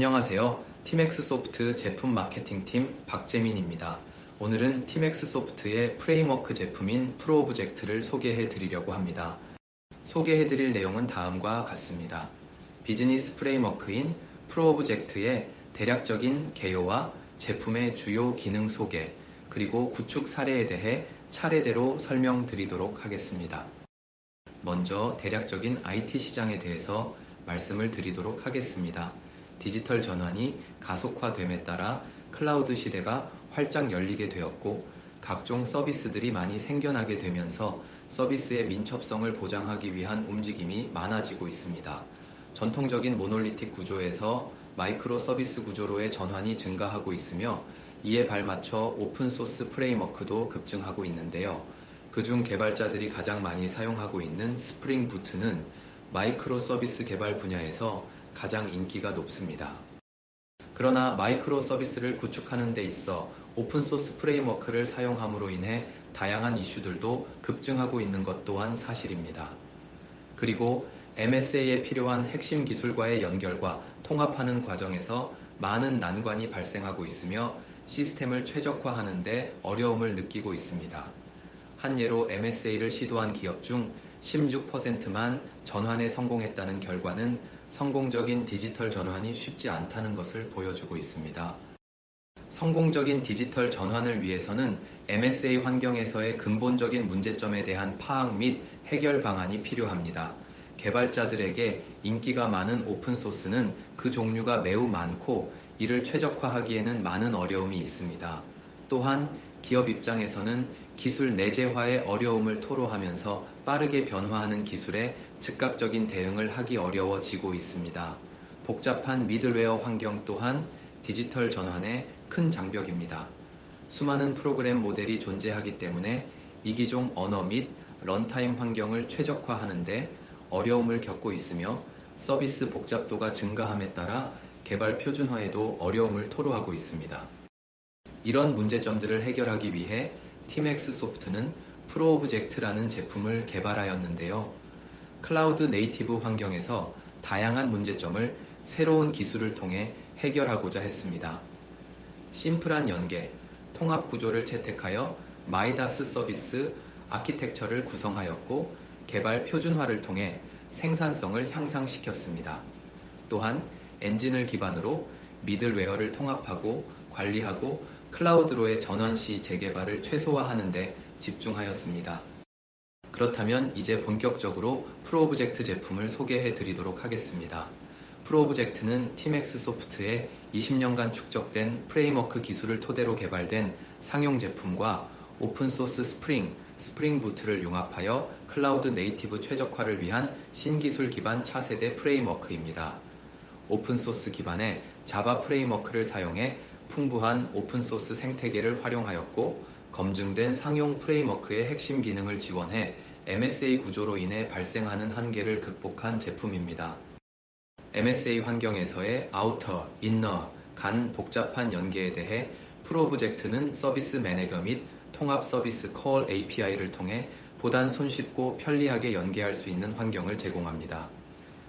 안녕하세요. 티맥스 소프트 제품 마케팅팀 박재민입니다. 오늘은 티맥스 소프트의 프레임워크 제품인 프로오브젝트를 소개해 드리려고 합니다. 소개해 드릴 내용은 다음과 같습니다. 비즈니스 프레임워크인 프로오브젝트의 대략적인 개요와 제품의 주요 기능 소개, 그리고 구축 사례에 대해 차례대로 설명드리도록 하겠습니다. 먼저 대략적인 IT 시장에 대해서 말씀을 드리도록 하겠습니다. 디지털 전환이 가속화됨에 따라 클라우드 시대가 활짝 열리게 되었고 각종 서비스들이 많이 생겨나게 되면서 서비스의 민첩성을 보장하기 위한 움직임이 많아지고 있습니다. 전통적인 모놀리틱 구조에서 마이크로 서비스 구조로의 전환이 증가하고 있으며 이에 발맞춰 오픈소스 프레임워크도 급증하고 있는데요. 그중 개발자들이 가장 많이 사용하고 있는 스프링 부트는 마이크로 서비스 개발 분야에서 가장 인기가 높습니다. 그러나 마이크로 서비스를 구축하는 데 있어 오픈소스 프레임워크를 사용함으로 인해 다양한 이슈들도 급증하고 있는 것 또한 사실입니다. 그리고 MSA에 필요한 핵심 기술과의 연결과 통합하는 과정에서 많은 난관이 발생하고 있으며 시스템을 최적화하는데 어려움을 느끼고 있습니다. 한 예로 MSA를 시도한 기업 중 16%만 전환에 성공했다는 결과는 성공적인 디지털 전환이 쉽지 않다는 것을 보여주고 있습니다. 성공적인 디지털 전환을 위해서는 MSA 환경에서의 근본적인 문제점에 대한 파악 및 해결 방안이 필요합니다. 개발자들에게 인기가 많은 오픈소스는 그 종류가 매우 많고 이를 최적화하기에는 많은 어려움이 있습니다. 또한 기업 입장에서는 기술 내재화의 어려움을 토로하면서 빠르게 변화하는 기술에 즉각적인 대응을 하기 어려워지고 있습니다. 복잡한 미들웨어 환경 또한 디지털 전환의 큰 장벽입니다. 수많은 프로그램 모델이 존재하기 때문에 이기종 언어 및 런타임 환경을 최적화하는데 어려움을 겪고 있으며 서비스 복잡도가 증가함에 따라 개발 표준화에도 어려움을 토로하고 있습니다. 이런 문제점들을 해결하기 위해 티맥스 소프트는 프로오브젝트라는 제품을 개발하였는데요. 클라우드 네이티브 환경에서 다양한 문제점을 새로운 기술을 통해 해결하고자 했습니다. 심플한 연계, 통합 구조를 채택하여 마이다스 서비스 아키텍처를 구성하였고 개발 표준화를 통해 생산성을 향상시켰습니다. 또한 엔진을 기반으로 미들웨어를 통합하고 관리하고 클라우드로의 전환 시 재개발을 최소화하는 데 집중하였습니다. 그렇다면 이제 본격적으로 프로오브젝트 제품을 소개해 드리도록 하겠습니다. 프로오브젝트는 티맥스 소프트의 20년간 축적된 프레임워크 기술을 토대로 개발된 상용 제품과 오픈소스 스프링, 스프링 부트를 융합하여 클라우드 네이티브 최적화를 위한 신기술 기반 차세대 프레임워크입니다. 오픈소스 기반의 자바 프레임워크를 사용해 풍부한 오픈소스 생태계를 활용하였고 검증된 상용 프레임워크의 핵심 기능을 지원해 MSA 구조로 인해 발생하는 한계를 극복한 제품입니다. MSA 환경에서의 아우터, 인너, 간 복잡한 연계에 대해 프로브젝트는 서비스 매니저 및 통합 서비스 콜 API를 통해 보단 손쉽고 편리하게 연계할 수 있는 환경을 제공합니다.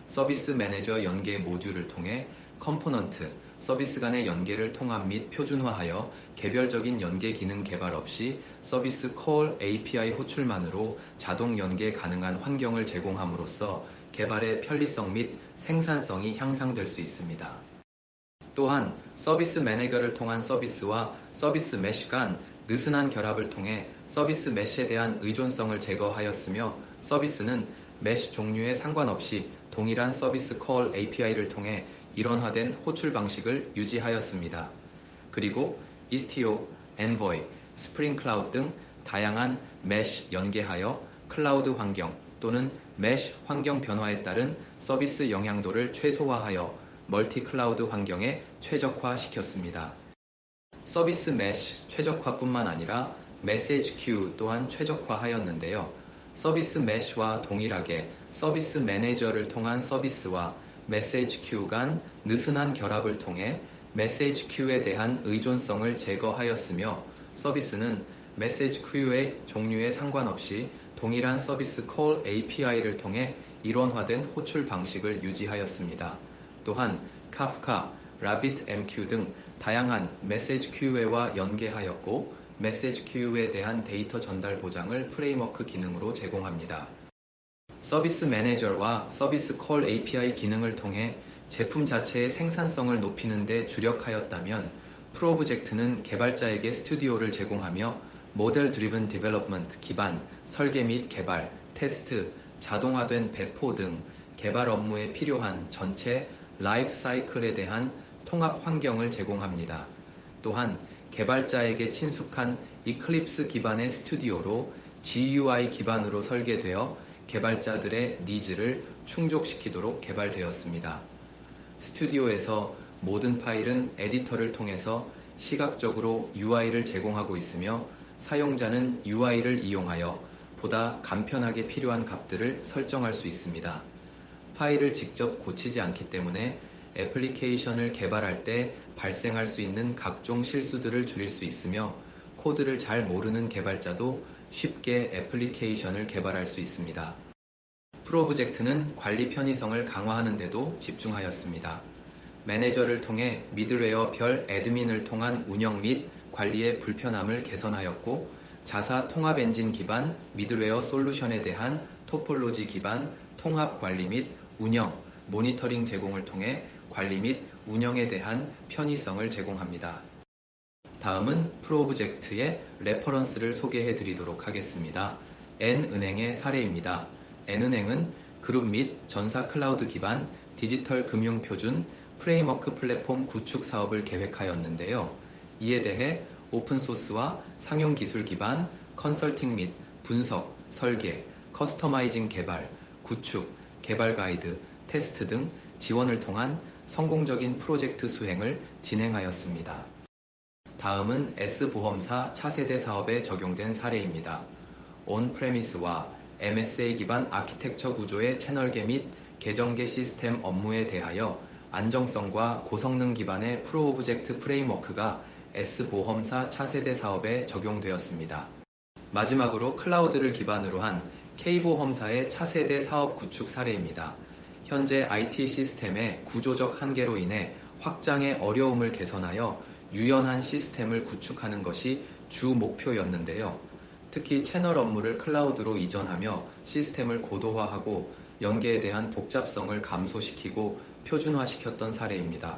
서비스 매니저 연계 모듈을 통해 컴포넌트, 서비스 간의 연계를 통합 및 표준화하여 개별적인 연계 기능 개발 없이 서비스 콜 API 호출만으로 자동 연계 가능한 환경을 제공함으로써 개발의 편리성 및 생산성이 향상될 수 있습니다. 또한 서비스 매니저를 통한 서비스와 서비스 메쉬 간 느슨한 결합을 통해 서비스 메쉬에 대한 의존성을 제거하였으며 서비스는 메쉬 종류에 상관없이 동일한 서비스 콜 API를 통해 일원화된 호출 방식을 유지하였습니다. 그리고 이스티오, 엔보이, 스프링 클라우드 등 다양한 메쉬 연계하여 클라우드 환경 또는 메쉬 환경 변화에 따른 서비스 영향도를 최소화하여 멀티 클라우드 환경에 최적화시켰습니다. 서비스 메쉬 최적화뿐만 아니라 메시지 큐 또한 최적화하였는데요. 서비스 메쉬와 동일하게 서비스 매니저를 통한 서비스와 메시지 큐 간 느슨한 결합을 통해 메시지 큐에 대한 의존성을 제거하였으며 서비스는 메시지 큐의 종류에 상관없이 동일한 서비스 콜 API를 통해 일원화된 호출 방식을 유지하였습니다. 또한 카프카, 라빗 MQ 등 다양한 메시지 큐웨와 연계하였고 메시지 큐에 대한 데이터 전달 보장을 프레임워크 기능으로 제공합니다. 서비스 매니저와 서비스 콜 API 기능을 통해 제품 자체의 생산성을 높이는 데 주력하였다면 프로브젝트는 개발자에게 스튜디오를 제공하며 모델 드리븐 디벨롭먼트 기반 설계 및 개발, 테스트, 자동화된 배포 등 개발 업무에 필요한 전체 라이프 사이클에 대한 통합 환경을 제공합니다. 또한 개발자에게 친숙한 이클립스 기반의 스튜디오로 GUI 기반으로 설계되어 개발자들의 니즈를 충족시키도록 개발되었습니다. 스튜디오에서 모든 파일은 에디터를 통해서 시각적으로 UI를 제공하고 있으며 사용자는 UI를 이용하여 보다 간편하게 필요한 값들을 설정할 수 있습니다. 파일을 직접 고치지 않기 때문에 애플리케이션을 개발할 때 발생할 수 있는 각종 실수들을 줄일 수 있으며 코드를 잘 모르는 개발자도 쉽게 애플리케이션을 개발할 수 있습니다. 프로브젝트는 관리 편의성을 강화하는 데도 집중하였습니다. 매니저를 통해 미들웨어 별 애드민을 통한 운영 및 관리의 불편함을 개선하였고 자사 통합 엔진 기반 미들웨어 솔루션에 대한 토폴로지 기반 통합 관리 및 운영, 모니터링 제공을 통해 관리 및 운영에 대한 편의성을 제공합니다. 다음은 프로브젝트의 레퍼런스를 소개해 드리도록 하겠습니다. N은행의 사례입니다. N은행은 그룹 및 전사 클라우드 기반 디지털 금융 표준 프레임워크 플랫폼 구축 사업을 계획하였는데요. 이에 대해 오픈소스와 상용 기술 기반 컨설팅 및 분석, 설계, 커스터마이징 개발, 구축, 개발 가이드, 테스트 등 지원을 통한 성공적인 프로젝트 수행을 진행하였습니다. 다음은 S보험사 차세대 사업에 적용된 사례입니다. 온 프레미스와 MSA 기반 아키텍처 구조의 채널계 및 계정계 시스템 업무에 대하여 안정성과 고성능 기반의 프로 오브젝트 프레임워크가 S보험사 차세대 사업에 적용되었습니다. 마지막으로 클라우드를 기반으로 한 K보험사의 차세대 사업 구축 사례입니다. 현재 IT 시스템의 구조적 한계로 인해 확장의 어려움을 개선하여 유연한 시스템을 구축하는 것이 주 목표였는데요. 특히 채널 업무를 클라우드로 이전하며 시스템을 고도화하고 연계에 대한 복잡성을 감소시키고 표준화시켰던 사례입니다.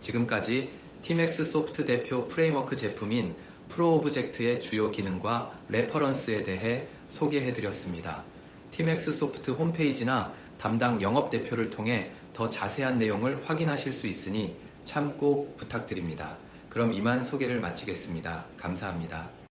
지금까지 팀엑스 소프트 대표 프레임워크 제품인 프로 오브젝트의 주요 기능과 레퍼런스에 대해 소개해드렸습니다. 팀엑스 소프트 홈페이지나 담당 영업 대표를 통해 더 자세한 내용을 확인하실 수 있으니 참고 부탁드립니다. 그럼 이만 소개를 마치겠습니다. 감사합니다.